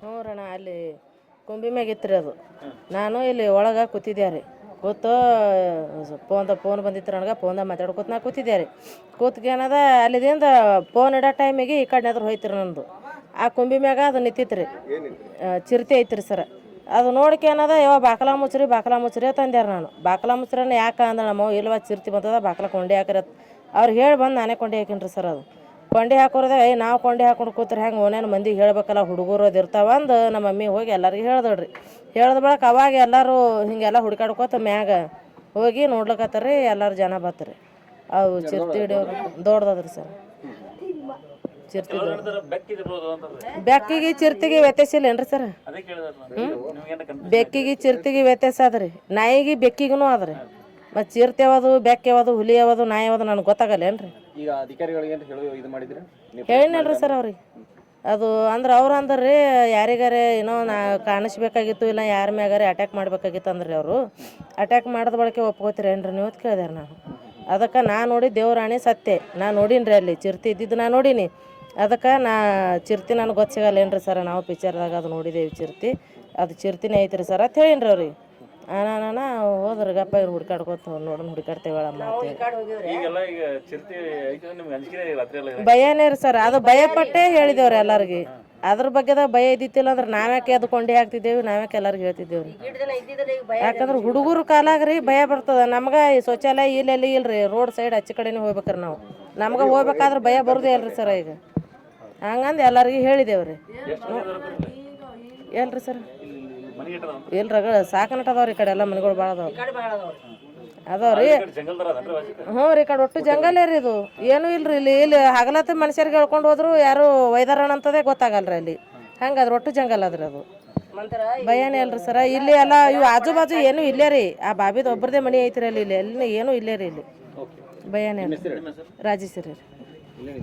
ಹ್ಞೂ ಅಲ್ಲಿ ಕುಂಬಿ ಮ್ಯಾಗ ಇತ್ತು ಅದು. ನಾನು ಇಲ್ಲಿ ಒಳಗೆ ಕೂತಿದ್ದೆ ರೀ. ಕೂತು ಫೋನ್ದ ಫೋನ್ ಬಂದಿತ್ತು ನನಗೆ, ಫೋನ್ದಾಗ ಮಾತಾಡ್ಕೊತ ನಾ ಕೂತಿದ್ದೆ ರೀ. ಕೂತ್ಕೇನದ ಅಲ್ಲಿದಿಂದ ಫೋನ್ ಇಡೋ ಟೈಮಿಗೆ ಈ ಕಡೆ ಎದುರು ಹೋಯ್ತು ನಂದು. ಆ ಕುಂಬಿ ಮ್ಯಾಗ ಅದು ನಿಂತಿತ್ತು ರೀ ಚಿರತೆ ಐತ್ರಿ ಸರ್. ಅದು ನೋಡ್ಕೇನದ ಯಾವ ಬಾಕಲ ಮುಚ್ಚ್ರಿ ಬಾಕಲ ಮುಚ್ಚ್ರಿ ತಂದ್ಯಾರ ನಾನು. ಬಾಕಲ ಮುಚ್ಚ್ರನ್ನ ಯಾಕೆ ಅಂದ್ರೆ ನಮ್ಮ ಇಲ್ವ ಚಿರ್ತಿ ಬಂದದ, ಬಾಕಲ ಕೊಂಡೆ ಹಾಕಿರತ್ತೆ ಅವ್ರು ಹೇಳಿ ಬಂದು ನಾನೇ ಕೊಂಡೆ ಹಾಕಿನ್ರಿ ಸರ್ ಅದು. ಕೊಂಡಿ ಹಾಕೋರದ, ಏ, ನಾವು ಕೊಂಡಿ ಹಾಕೊಂಡು ಕೂತ್ರೆ ಹೆಂಗೆ ಓನೇನು ಮಂದಿಗೆ ಹೇಳ್ಬೇಕಲ್ಲ, ಹುಡುಗರು ಅದು ಇರ್ತಾವ ಅಂದು ನಮ್ಮ ಮಮ್ಮಿ ಹೋಗಿ ಎಲ್ಲರಿಗೆ ಹೇಳ್ದಳ್ರಿ. ಹೇಳ್ದ ಬಳಕ ಅವಾಗ ಎಲ್ಲರೂ ಹಿಂಗೆಲ್ಲ ಹುಡ್ಕಾಡ್ಕೋತ ಮ್ಯಾಗ ಹೋಗಿ ನೋಡ್ಲಕತ್ತಾರ ಎಲ್ಲರೂ ಜನ ಬತ್ರಿ. ಅವು ಚಿರ್ತಿ ಹಿಡಿಯೋರು ದೊಡ್ಡದದ್ರಿ ಸರ್. ಬೆಕ್ಕಿಗೆ ಚಿರ್ತಿಗೆ ವ್ಯತ್ಯಾಸ ಇಲ್ಲೇನ್ರಿ ಸರ್? ನಿಮ್ಗೇನ ಬೆಕ್ಕಿಗೆ ಚಿರ್ತಿಗೆ ವ್ಯತ್ಯಾಸ ಅದ್ರಿ ನಾಯಿಗೆ ಬೆಕ್ಕಿಗೂ ಅದ್ರಿ ಮತ್ತು ಚಿರತೆ ಯಾವುದು ಬೆಕ್ಕ ಯಾವುದು ಹುಲಿ ಯಾವುದು ನಾಯಿ ಯಾವುದು ನನಗೆ ಗೊತ್ತಾಗಲ್ಲ ಏನ್ರಿ? ಈಗ ಅಧಿಕಾರಿಗಳಿಗೆ ಅಂತ ಹೇಳಿ ಇದು ಮಾಡಿದ್ರೆ? ಹೇಳಿನಲ್ರಿ ಸರ್ ಅವ್ರಿಗೆ. ಅದು ಅಂದ್ರೆ ಅವ್ರು ಅಂದ್ರಿ ಯಾರಿಗಾರೆ ಏನೋ ನಾ ಕಾಣಿಸ್ಬೇಕಾಗಿತ್ತು ಇಲ್ಲ ಯಾರ ಮ್ಯಾಗಾರೆ ಅಟ್ಯಾಕ್ ಮಾಡ್ಬೇಕಾಗಿತ್ತು ಅಂದ್ರಿ ಅವರು. ಅಟ್ಯಾಕ್ ಮಾಡಿದ ಬಳಕೆ ಒಪ್ಕೋತೀರೇನ್ರಿ ನೀವು ಅಂತ ಕೇಳಿದೆ ನಾನು. ಅದಕ್ಕೆ ನಾ ನೋಡಿ ದೇವರಾಣಿ ಸತ್ಯ. ನಾ ನೋಡೀನಿ ಅಲ್ಲಿ ಚಿರತೆ ಇದ್ದಿದ್ದು ನಾ ನೋಡೀನಿ. ಅದಕ್ಕೆ ನಾ ಚಿರ್ತಿ ನನಗೆ ಗೊತ್ತಿಗಲ್ಲೇನ್ರಿ ಸರ್ ಏನ್ರಿ ಸರ ನಾವು ಪಿಕ್ಚರ್ದಾಗ ಅದು ನೋಡಿದೇವಿ ಚಿರ್ತಿ. ಅದು ಚಿರ್ತಿನೇ ಐತ್ರಿ ಸರ್ ಅಂತ ಹೇಳಿನ್ರಿ ಅವ್ರಿಗೆ. ನಾನು ಹೋದ್ರ ಗಪ್ಪ ಇವ್ರು ಹುಡ್ಕಾಡ್ಕೊತ ನೋಡೋಣ ಹುಡ್ಕಾಡ್ತೇವಳ ಮಾತೇಳಿ ಈಗೆಲ್ಲ ಈಗ ಚಿರ್ತಿ ಐತೆ ನಿಮ್ಗೆ ಅಂಜಿಕೆ ರಾತ್ರಿ ಎಲ್ಲ ಭಯನೇ ರೀ ಸರ್ ಅದು ಭಯಪಟ್ಟೇ ಹೇಳಿದೇವ್ರಿ ಎಲ್ಲರಿಗೆ. ಅದ್ರ ಬಗ್ಗೆದ ಭಯ ಇದ್ದಿತ್ತಿಲ್ಲ ಅಂದ್ರೆ ನಾವ್ಯಾಕೆ ಅದು ಕೊಂಡಿ ಹಾಕ್ತಿದ್ದೇವೆ ನಾವ್ಯಾಕೆ ಎಲ್ಲರಿಗೆ ಹೇಳ್ತಿದ್ದೇವೆ ಯಾಕಂದ್ರೆ ಹುಡುಗರು ಕಾಲಾಗ್ರಿ ಭಯ ಬರ್ತದ ನಮ್ಗೆ ಈ ಶೌಚಾಲಯ ಇಲ್ಲೆಲ್ಲಿ ಇಲ್ರಿ ರೋಡ್ ಸೈಡ್ ಹಚ್ಚ ಕಡೆನೇ ಹೋಗ್ಬೇಕ್ರಿ ನಾವು. ನಮ್ಗೆ ಹೋಗ್ಬೇಕಾದ್ರೆ ಭಯ ಬರೋದೇ ಇಲ್ರಿ ಸರ್ ಈಗ. ಹಂಗಂದು ಎಲ್ಲರಿಗೂ ಹೇಳಿದೇವ್ರಿ. ಎಲ್ರಿ ಸರ್? ಇಲ್ರಿ ರಗಳ ಸಾಕನಟ ಅದಾವ್ರಿ ಈ ಕಡೆ ಎಲ್ಲ ಮನೆಗಳು ಭಾಳ ಅದಾವ ಅದಾವ್ರಿ. ಹ್ಞೂ ರೀ ಕಡೆ ಒಟ್ಟು ಜಂಗಲ್ ರೀ ಇದು. ಏನೂ ಇಲ್ರಿ ಇಲ್ಲಿ. ಇಲ್ಲಿ ಹಗಲತ್ತ ಮನುಷ್ಯರಿಗೆ ಹೇಳ್ಕೊಂಡು ಹೋದ್ರು ಯಾರು ವೈದಾರಣ ಅಂತದೇ ಗೊತ್ತಾಗಲ್ರಿ ಅಲ್ಲಿ. ಹಂಗೆ ಅದ್ರ ಒಟ್ಟು ಜಂಗಲ್ ಅದ್ರಿ ಅದು. ಭಯನೇ ಅಲ್ರಿ ಸರ. ಇಲ್ಲಿ ಎಲ್ಲ ಇವು ಆಜು ಬಾಜು ಏನು ಇಲ್ಲೇ ರೀ. ಆ ಬಾಬಿದ ಒಬ್ಬರದೇ ಮನೆ ಐತ್ರಿ ಅಲ್ಲಿ. ಇಲ್ಲಿ ಎಲ್ಲಿ ಏನೂ ಇಲ್ಲೇ ರೀ ಇಲ್ಲಿ. ಭಯನೇ ರಾಜೇಶ್ವರಿ ರೀ.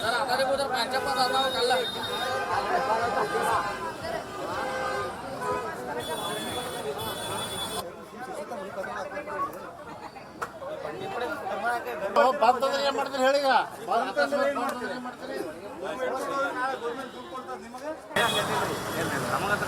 Cara, tadi putar panjang apa tahu kalah. ಬಂತಂದ್ರೆ ಏನ್ ಮಾಡ್ತೀರಿ ಹೇಳಿ ಈಗ? ನಮಗಂತ